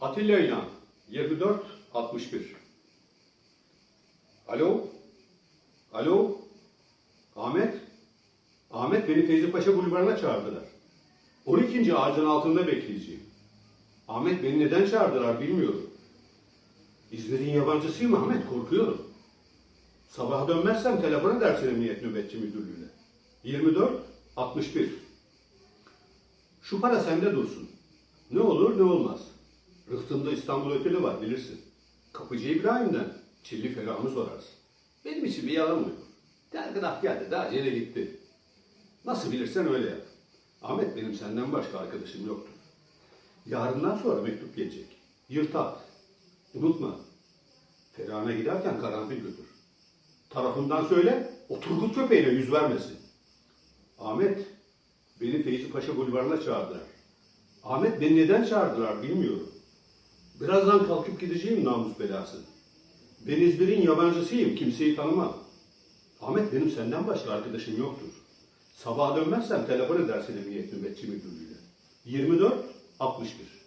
Atilla İlhan 24 61 Alo? Alo? Ahmet? Ahmet beni Feyzi Paşa Bulvarı'na çağırdılar. 12. ağacın altında bekleyeceğim. Ahmet beni neden çağırdılar bilmiyorum. İzmir'in yabancısıyım Ahmet korkuyorum. Sabah dönmezsem telefon edersin Emniyet Nöbetçi Müdürlüğü'ne. 24 61 Şu para sende dursun. Ne olur ne olmaz. Rıhtımda İstanbul Oteli var bilirsin. Kapıcı İbrahim'den Çilli Ferah'ını sorarsın. Benim için bir yalan yok. Telgraf geldi daha acele gitti. Nasıl bilirsen öyle yap. Ahmet benim senden başka arkadaşım yoktur. Yarından sonra mektup gelecek. Yırt at. Unutma. Ferah'ına giderken karanfil götür. Tarafından söyle, o Turgut köpeğine yüz vermesin. Ahmet, beni Feyzi Paşa Bulvarı'na çağırdılar. Ahmet beni neden çağırdılar bilmiyorum. Birazdan kalkıp gideceğim namus belası. Ben İzmir'in yabancısıyım, kimseyi tanımam. Ahmet benim senden başka arkadaşım yoktur. Sabaha dönmezsem telefon edersin Emniyet Nöbetçi Müdürlüğü'ne. 24 61